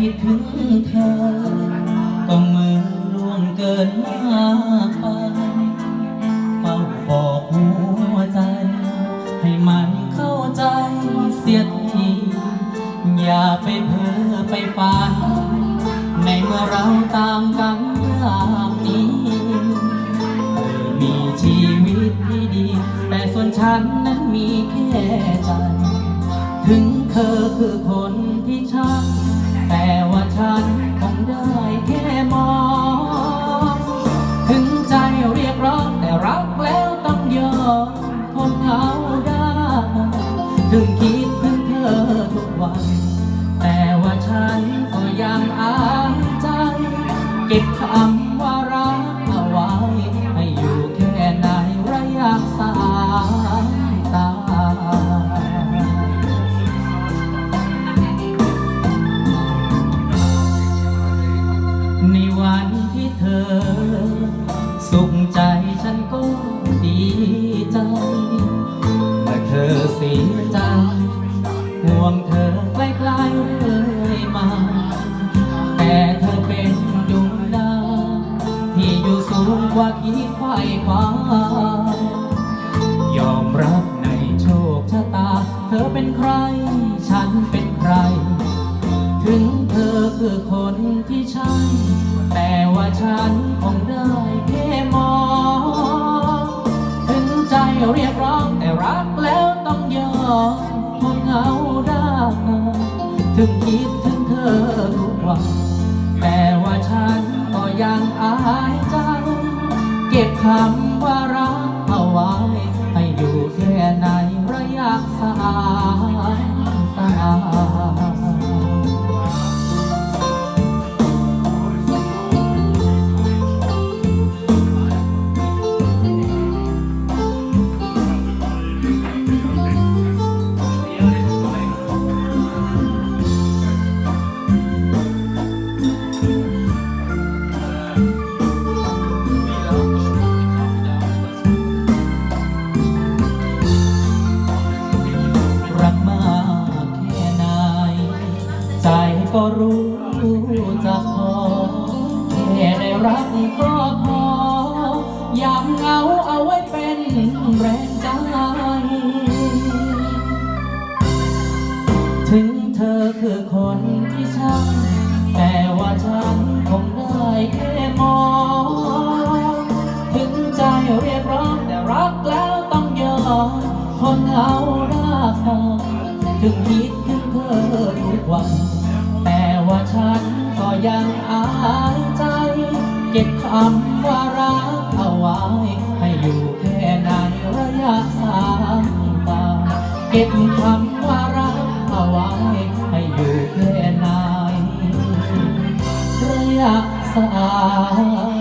คิดถึงเธอ ก็เมื่อล่วงเกินมาไปเฝ้าบอกหัวใจ ให้มันเข้าใจเสียทีอย่าไปเพ้อไปฝัน ในเมื่อเราตามกันอย่างนี้เธอมีชีวิตที่ดี แต่ส่วนฉันนั้นมีแค่ใจ ถึงเธอคือคน ฉันก็ยังอายใจเก็บคำว่ารักเอาไว้ ให้อยู่แค่ในระยะสายตา ในวันที่เธอ สุขใจฉันก็ดีใจเมื่อเธอเสีย ว่าคิดไขว้คว้ายอมรับในโชคชะตา เธอเป็นใคร ฉันเป็นใคร ถึงเธอคือคนที่ใช่แต่ว่าฉันคงได้แค่มอง ถึงใจเรียกร้องแต่รักแล้วต้องยอมทนเหงาได้ถึงคิดถึงเธอทุกวันแต่ว่าฉันก็ยังอายใจำว่ารักเอาไว้ให้อยู่แค่ในระยะสาย ใจก็รู้จะพอแค่ได้รักก็พอ อยากเหงาเอาไว้เป็นแรงใจ ถึงเธอคือคนที่ใช่แต่ว่าฉันคงได้แค่มอง ถึงใจเรียกร้องแต่รักแล้วต้องยอมทนเอาได้ถึงคิดถึงทุก วัง แต่ว่าฉันก็ยังอายใจ เก็บคำว่ารักเอาไว้ ให้อยู่แค่ในระยะสายตา เก็บคำว่ารักเอาไว้ ให้อยู่แค่ในระยะสาย